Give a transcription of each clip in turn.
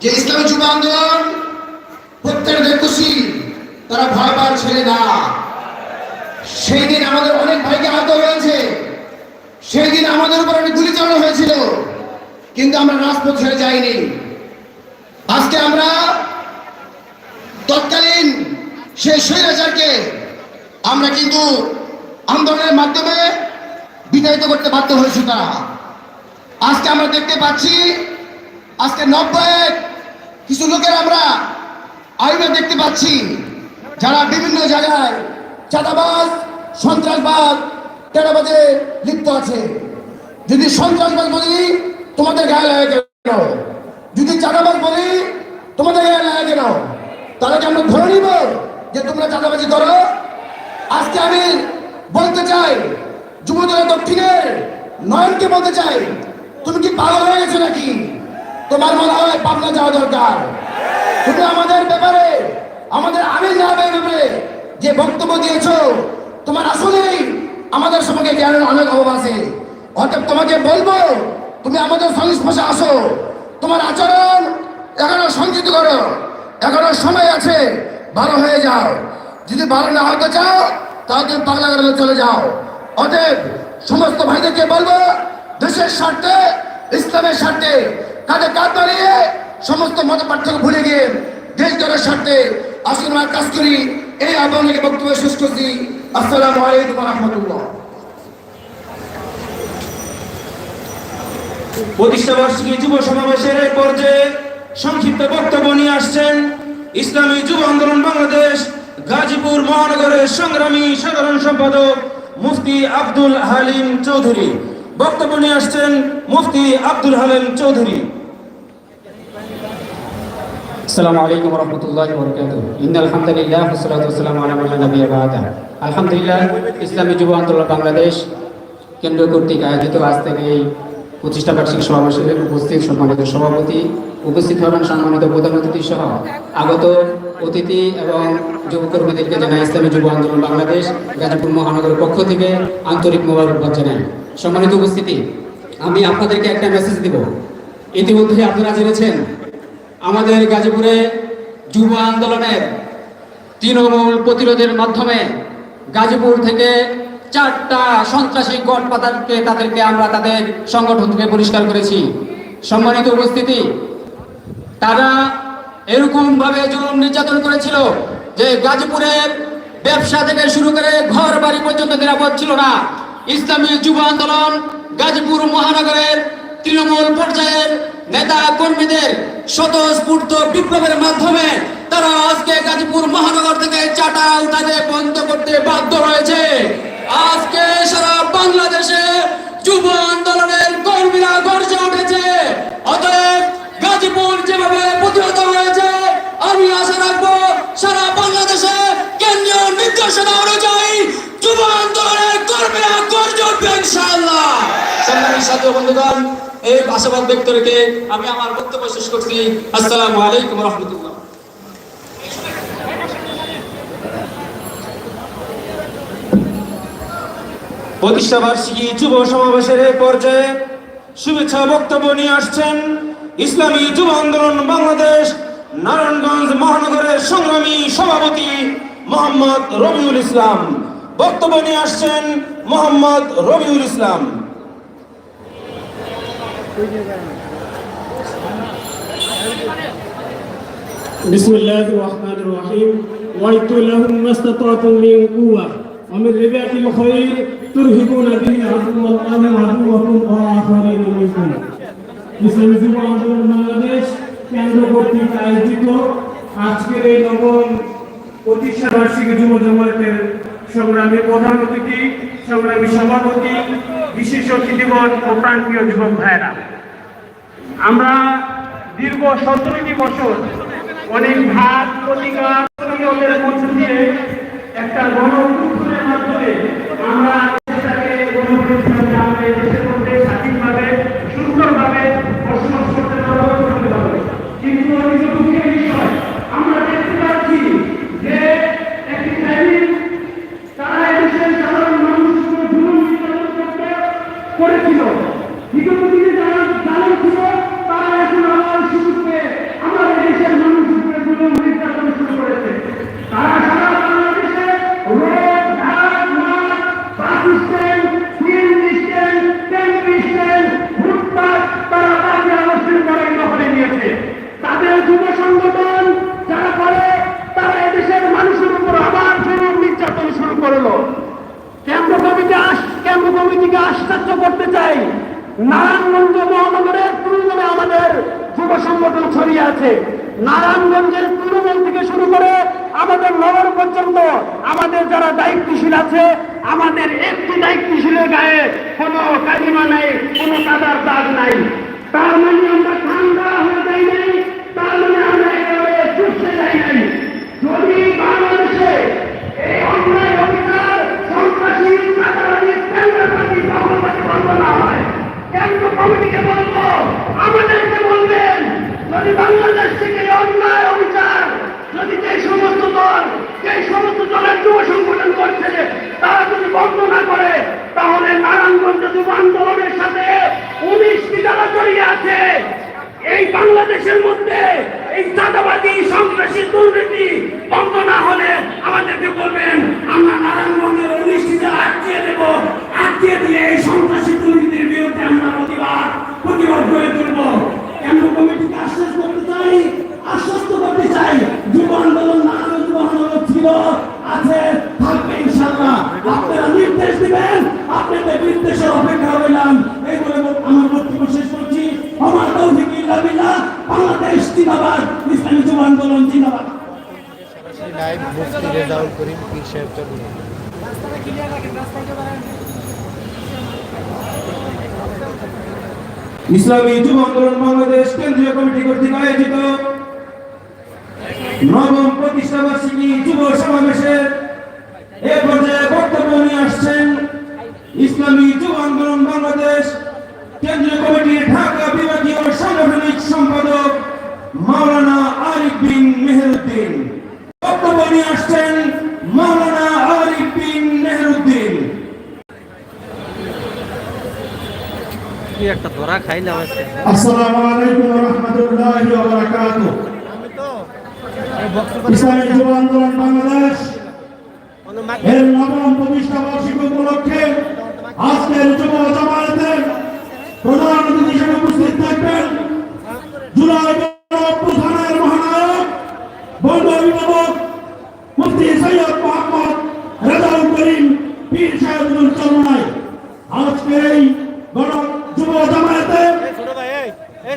যে ইসলামী যুব আন্দোলন প্রত্যেক খুশি, তারা ভয় পাওয়ার ছেলে না। সেই দিন আমাদের অনেক ভাইকে আহত হয়েছে। সেই দিন আমাদের উপর অনেক গুলি চালানো হয়েছিল। কিন্তু আমরা রাজপথ ছেড়ে যাইনি। আজকে আমরা তৎকালীন সেই স্বৈরাচারকে আমরা কিন্তু আন্দোলনের মাধ্যমে বিতাড়িত করতে বাধ্য হয়েছি তারা। আজকে আমরা দেখতে পাচ্ছি, আজকে নব্বই কিছু লোকের আমরা আইনে দেখতে পাচ্ছি, যারা বিভিন্ন জায়গায় চাঁদাবাজ, সন্ত্রাসবাদ টেরাবাদে লিপ্ত আছে। যদি সন্ত্রাসবাদ বলি, তোমাদের গায়ে লাগে কেন? যদি চাঁদাবাজ বলি, তোমাদের গায়ে লাগে কেন? তাহলে কি আমরা ধরে নিব যে তোমরা চাঁদাবাজি করো? আজকে আমি বলতে চাই যুবদল দক্ষিণের নয়নকে বলতে চাই, তুমি কি পাগল হয়ে গেছো নাকি? তোমার মনে হয় পাবনা যাওয়া দরকার? শুধু আমাদের ব্যাপারে, আমাদের আমি ব্যাপারে যে বক্তব্য দিয়েছ, তোমার আসলেই আমাদের সঙ্গে জ্ঞানের অনেক অভাব আছে। অতএব তোমাকে বলব, তুমি আমাদের সংস্পর্শে আসো। তোমার আচরণ এখনও সঞ্চিত করো। এখনও সময় আছে, ভালো হয়ে যাও। যদি ভালো না হতে চাও, তাহলে তুমি পাগলা করে চলে যাও। অতএব সমস্ত ভাইদেরকে বলব, দেশের স্বার্থে, ইসলামের স্বার্থে কাঁধে কাঁধ বাড়িয়ে সমস্ত মত পার্থক্য ভুলে গিয়ে দেশ দলের স্বার্থে আসুন আমার কাজ করি। এই আহ্বানকে বক্তব্য শেষ করছি। আসসালামু আলাইকুম রহমতুল্লাহ। প্রতিষ্ঠা বার্ষিকী যুব সমাবেশের এই পর্যায়ে সংক্ষিপ্ত বক্তব্য নিয়ে আসছেন ইসলামী যুব আন্দোলন বাংলাদেশ, গাজীপুর মহানগরের সংগ্রামী সাধারণ সম্পাদক মুফতি আব্দুল হালিম চৌধুরী। বক্তব্য নিয়ে আসছেন মুফতি আব্দুল হালিম চৌধুরী। السلام عليكم ورحمة الله وبركاته إن الحمد لله والصلاة والسلام على من لا نبي بعده আলহামদুলিল্লাহ ইসলামী যুব আন্দোলন বাংলাদেশ কেন্দ্র কর্তৃক আয়োজিত আজ থেকে এই প্রতিষ্ঠা বার্ষিক সমাবেশে উপস্থিত সম্মানিত সভাপতি উপস্থিত হবেন সম্মানিত প্রধান অতিথি সহ আগত অতিথি এবং যুবকর্মীদেরকে জানাই ইসলামী যুব আন্দোলন বাংলাদেশ গাজীপুর মহানগরের পক্ষ থেকে আন্তরিক মোবারকবাদ জানাই সম্মানিত উপস্থিতি আমি আপনাদেরকে একটা মেসেজ দিব ইতিমধ্যে আপনারা জেনেছেন আমাদের গাজীপুরে যুব আন্দোলনের তৃণমূল প্রতিরোধের মাধ্যমে গাজীপুর থেকে চারটা সন্ত্রাসী গট পাতাকে তাদেরকে আমরা তাদের সংগঠন থেকে পরিষ্কার করেছি। সম্মানিত উপস্থিতি, তারা এরকম ভাবে জুলুম নির্যাতন করেছিল যে গাজীপুরের ব্যবসা থেকে শুরু করে ঘর বাড়ি পর্যন্ত নিরাপদ ছিল না। ইসলামী যুব আন্দোলন গাজীপুর মহানগরের তৃণমূল পর্যায়ের নেতা কর্মীদের স্বতঃস্ফূর্ত বিপ্লবের মাধ্যমে তারা আজকে গাজীপুর মহানগর থেকে চাটা উঠাতে বন্ধ করতে বাধ্য হয়েছে। আজকে সারা বাংলাদেশে যুব আন্দোলনের কর্মীরা গর্জে উঠেছে। অতএব গাজীপুর যেভাবে প্রতিহত হয়েছে, আমি আশা রাখব সারা বাংলাদেশে কেন্দ্রীয় নির্দেশনা অনুযায়ী যুব আন্দোলনের কর্মীরা গর্জে উঠবে সম্মানিত বন্ধুগণ, এই আশাবাদ ব্যক্ত রেখে আমি আমার বক্তব্য শেষ করছি। আসসালামু আলাইকুম রহমতুল্লাহ। প্রতিষ্ঠা বার্ষিকী যুব সমাবেশের এই পর্যায়ে শুভেচ্ছা বক্তব্য নিয়ে আসছেন ইসলামী যুব আন্দোলন বাংলাদেশ নারায়ণগঞ্জ মহানগরের সংগ্রামী সভাপতি মোহাম্মদ রবিউল ইসলাম। বক্তব্য নিয়ে আসছেন মোহাম্মদ রবিউল ইসলাম। بسم الله الرحمن الرحيم وعدت لهم ما استطعتم من قوة ومن رباط الخير ترهبون به عدو الله وعدوكم وآخرين منكم ইসলামী যুব আন্দোলন বাংলাদেশ কেন্দ্র কর্তৃক আয়োজিত আজকের এই নবম প্রতিষ্ঠা বার্ষিকী যুব জমায়েতের সংগ্রামী প্রধান অতিথি সংগ্রামী সভাপতি বিশেষ অতিথিগণ ও প্রান্তীয় যুবক ভাইয়েরা। আমরা দীর্ঘ সতেরোটি বছর অনেক ভাগ প্রতিকার মধ্য দিয়ে একটা গণ মাধ্যমে আমরা দেশটাকে গণপরিষদে আমরা এই দেশের মধ্যে স্বাধীনভাবে সুন্দরভাবে বসবাস করতে পারব করতে পারব কিন্তু অনেক দুঃখের বিষয় আমরা দেখতে পাচ্ছি যে একটি শ্রেণি তারা এদেশের সাধারণ মানুষের উপর জুলুম নির্যাতন করতে করেছিল বিগত দিনে যারা জালেম ছিল তারা এখন আমার সুযোগে আমাদের দেশের মানুষের উপরে জুলুম নির্যাতন শুরু করেছে তারা সারা বাংলাদেশে রোড ঘাট মাঠ bus stand train stand train stand footpath তারা তাকে অবস্থান করে দখলে নিয়েছে তাদের যুব সংগঠন যারা করে তারা এদেশের মানুষের উপর আবার জুলুম নির্যাতন শুরু করল। কেন্দ্র কমিটি কেন্দ্র কমিটিকে আশ্চর্য করতে চাই। নারায়ণগঞ্জ মহানগরের তৃণমূলে আমাদের যুব সংগঠন ছড়িয়ে আছে। নারায়ণগঞ্জের তৃণমূল থেকে শুরু করে আমাদের নগর পর্যন্ত আমাদের যারা দায়িত্বশীল আছে, আমাদের একটি দায়িত্বশীলের গায়ে কোনো কালিমা নাই, কোনো কাদার দাগ নাই। তার মানে আমরা ঠান্ডা হয়ে যাই নাই, তার মানে আমরা একেবারে চুপসে যাই কেন্দ্র কমিটিকে বলব, আমাদেরকে বলবেন, যদি বাংলাদেশ থেকে অন্যায় অবিচার, যদি যে সমস্ত দল, যে সমস্ত দলের যুব সংগঠন করছে, তারা যদি বন্ধ না করে, তাহলে নারায়ণগঞ্জ যুব আন্দোলনের সাথে উনিশটি যারা জড়িয়ে আছে। এই বাংলাদেশের মধ্যে এই চাঁদাবাদী সন্ত্রাসী, দুর্নীতি বন্ধ না হলে আমাদেরকে বলবেন, আমরা নারায়ণগঞ্জের উনিশটিতে আটকিয়ে দেব। আটকিয়ে দিয়ে এই সন্ত্রাসী, দুর্নীতির বিরুদ্ধে আমরা প্রতিবাদ করে তুলব কেন্দ্র কমিটিকে আশ্বাস করতে চাই আশ্বস্ত করতে চাই যুব আন্দোলন নানান যুব আন্দোলন ছিল আছে থাকবে ইনশাল্লাহ আপনারা নির্দেশ দিবেন আপনাদের নির্দেশের অপেক্ষা রইলাম এই বলে আমার বক্তব্য শেষ করছি আমার তৌফিক ইল্লা বিল্লাহ বাংলাদেশ জিন্দাবাদ ইসলামী যুব আন্দোলন জিন্দাবাদ লাইভ মুফতি রেজাউল করিম পীর সাহেব চলুন ইসলামী যুব আন্দোলন বাংলাদেশ কেন্দ্রীয় কমিটি কর্তৃক আয়োজিত নবম প্রতিষ্ঠা বার্ষিকী যুব সমাবেশে এ পর্যায়ে বক্তব্য নিয়ে আসছেন ইসলামী যুব আন্দোলন বাংলাদেশ কেন্দ্রীয় কমিটির ঢাকা বিভাগীয় সাংগঠনিক সম্পাদক মাওলানা আরিফ বিন মেহেরুদ্দিন। বক্তব্য নিয়ে আসছেন মাওলানা আরিফ বিন মেহেরুদ্দিন কি একটা ধরা খাইলাম আসসালামু আলাইকুম ওয়া রাহমাতুল্লাহি ওয়া বারাকাতুহু। ইসলামী যুব আন্দোলন বাংলাদেশ এর নবম প্রতিষ্ঠা বার্ষিক উপলক্ষে আজকের যুব জামায়াতে প্রধান অতিথি হিসেবে উপস্থিত থাকবেন জুলাই প্রধানের মহানায়ক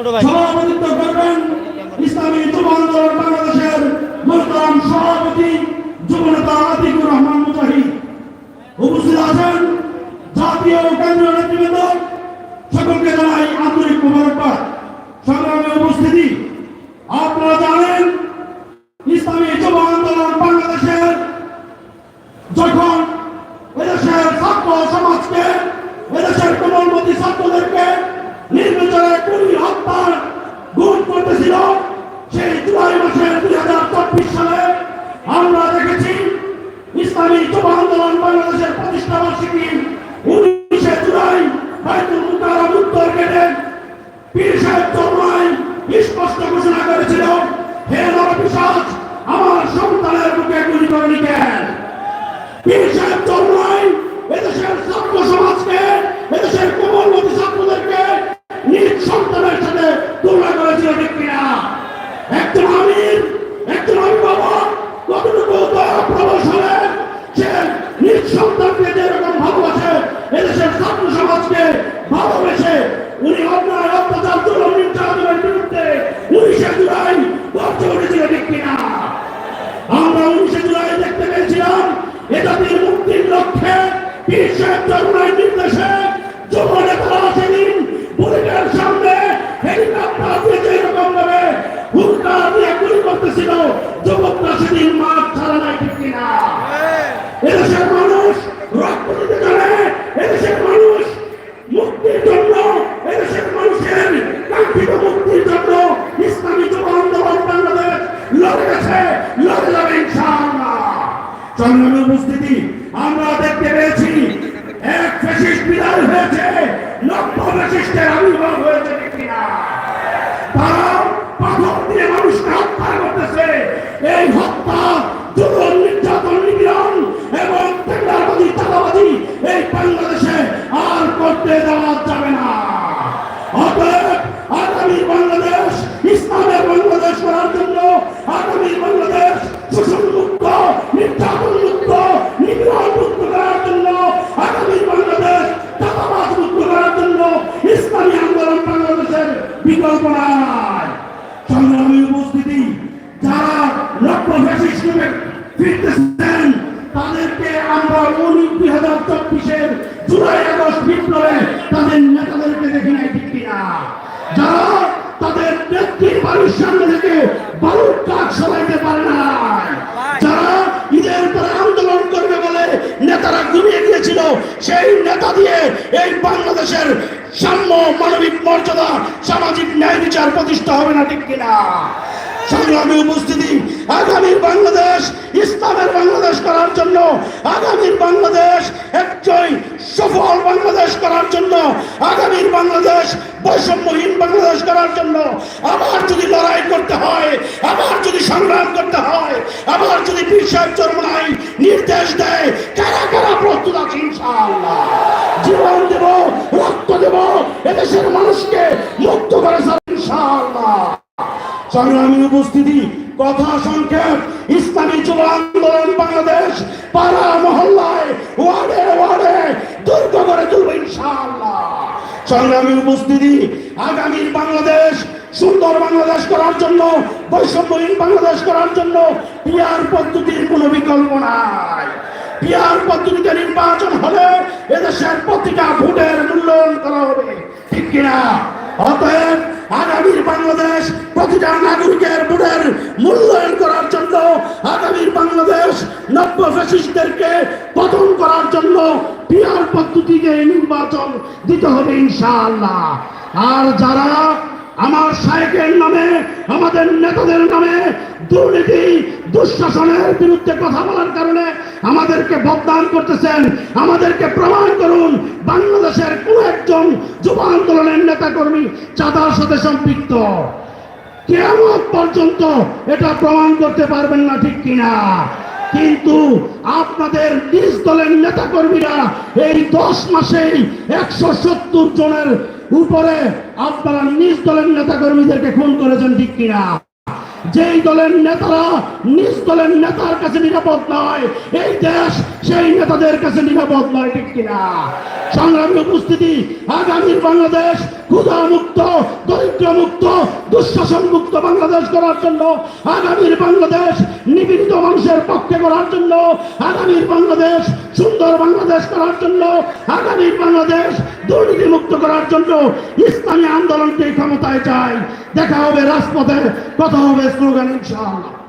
ছোট ভাই আন্দোলন বাংলাদেশের প্রতিষ্ঠা বার্ষিকী উনিশে জুলাই বাইতুল মুকাররম উত্তর গেটে পীর সাহেব চরমাই স্পষ্ট ঘোষণা করেছিল, হে নরপিশাচ আমার সন্তানের বুকে গুলি করে নিকেন পীর সাহেব চরমাই এদেশের ছাত্র সমাজকে, এদেশের কোমলমতি ছাত্রদেরকে নিজ সন্তানের সাথে তুলনা করেছিল ঠিক একজন অভিভাবক কতটুকু দয়া প্রবশ হলে সে নিজ সন্তানকে যেরকম ভালোবাসে এদেশের ছাত্র সমাজকে ভালোবেসে উনি অন্যায় অত্যাচার জুলুম নির্যাতনের বিরুদ্ধে উনিশে জুলাই গর্জে উঠেছিল ঠিক কিনা আমরা উনিশে জুলাই দেখতে পেয়েছিলাম এ জাতির মুক্তির লক্ষ্যে পীর সাহেব চরমায় নির্দেশে যুব নেতারা সেদিন বুলেটের সামনে হেলিকপ্টার দিয়ে যেরকম ভাবে সংগ্রামী উপস্থিতি আমরা দেখতে পেয়েছি এক বিদায় হয়েছে। নব্য ফ্যাসিস্টের আবির্ভাব হয়েছে কিনা তারা পাথর দিয়ে মানুষকে হত্যা করতেছে। এই হত্যা জুলুম নির্যাতন, নিপীড়ন এবং টেন্ডারবাজি চাঁদাবাজি এই বাংলাদেশে আর করতে দেওয়া যাবে না। অতএব আগামী বাংলাদেশ ইসলামের বাংলাদেশ করার জন্য আগামী বাংলাদেশ শোষণ মুক্ত নির্যাতন মুক্ত নিপীড়ন মুক্ত করার জন্য আগামী বাংলাদেশ চাঁদাবাজ মুক্ত করার জন্য ইসলামী আন্দোলন বাংলাদেশের বিকল্প নাই সংগ্রামী উপস্থিতি যারা লক্ষ্য হিসেবে ফিরতেছেন তাদেরকে আমরা উনিশ দুই হাজার চব্বিশের জুলাই আগস্ট বিপ্লবে তাদের নেতাদেরকে দেখি নাই ঠিক কিনা যারা তাদের নেত্রীর বাড়ির সামনে থেকে বালুর কাজ সরাইতে পারে না যারা ঈদের পরে আন্দোলন করবে বলে নেতারা ঘুমিয়ে গিয়েছিল সেই নেতা দিয়ে এই বাংলাদেশের সাম্য মানবিক মর্যাদা সামাজিক ন্যায় বিচার প্রতিষ্ঠা হবে না ঠিক কিনা? সংগ্রামী উপস্থিতি আগামীর বাংলাদেশ, ইসলামের বাংলাদেশ করার জন্য, আগামীর বাংলাদেশ একটাই সফল বাংলাদেশ করার জন্য, আগামীর বাংলাদেশ বৈষম্যহীন বাংলাদেশ করার জন্য, আবার যদি লড়াই করতে হয়, আবার যদি সংগ্রাম করতে হয়, আবার যদি সাহেব চরমনাই নির্দেশ দেয়, কারা কারা প্রস্তুত আছে ইনশাআল্লাহ? জীবন দেব, রক্ত দেব, এদেশের মানুষকে মুক্ত করে ইনশাআল্লাহ। সংগ্রামী উপস্থিতি, কথা সংক্ষেপ, ইসলামী যুব আন্দোলন বাংলাদেশ, পাড়া মহল্লায়, ওয়ার্ডে ওয়ার্ডে দুর্গ করে ইনশাআল্লাহ। সংগ্রামী উপস্থিতি, আগামীর বাংলাদেশ, সুন্দর বাংলাদেশ করার জন্য, বৈষম্যহীন বাংলাদেশ করার জন্য পিয়ার পদ্ধতির কোনো বিকল্প নাই। পিয়ার পদ্ধতিতে নির্বাচন হলে এদেশের প্রতিটা ভোটের মূল্যায়ন করা হবে, ঠিক কিনা? অতএব আগামীর বাংলাদেশ প্রতিটা নাগরিকের ভোটের মূল্যায়ন করার জন্য, আগামীর বাংলাদেশ নব্য ফ্যাসিস্টদেরকে পতন করার জন্য পিয়ার পদ্ধতিকে নির্বাচন দিতে হবে ইনশাআল্লাহ। আর যারা আমার সাহেবের নামে, আমাদের নেতাদের নামে দুর্নীতি দুঃশাসনের বিরুদ্ধে কথা বলার কারণে আমাদেরকে বদনাম করতেছেন। আমাদেরকে প্রমাণ করুন, বাংলাদেশের কোন একজন যুব আন্দোলনের নেতা কর্মী চাঁদার সাথে সম্পৃক্ত। কেমন পর্যন্ত এটা প্রমাণ করতে পারবেন না ঠিক কিনা। কিন্তু আপনাদের নিজ দলের নেতা কর্মীরা এই দশ মাসেই একশো সত্তর জনের উপরে আপনারা নিজ দলের নেতা কর্মীদেরকে খুন করেছেন ঠিক কিনা। যেই দলের নেতারা নিজ দলের নেতার কাছে নিরাপদ নয়, এই দেশ সেই নেতাদের কাছে নিরাপদ নয়, ঠিক কিনা? সংগ্রামী উপস্থিতি, আগামীর বাংলাদেশ ক্ষুধা মুক্ত দরিদ্র মুক্ত দুঃশাসন মুক্ত বাংলাদেশ করার জন্য, আগামীর বাংলাদেশ নিপীড়িত মানুষের পক্ষে করার জন্য, আগামীর বাংলাদেশ সুন্দর বাংলাদেশ করার জন্য, আগামীর বাংলাদেশ দুর্নীতি মুক্ত করার জন্য ইসলামী আন্দোলনকে ক্ষমতায় চাই। দেখা হবে রাজপথে, কথা হবে স্লোগান ইনশাআল্লাহ।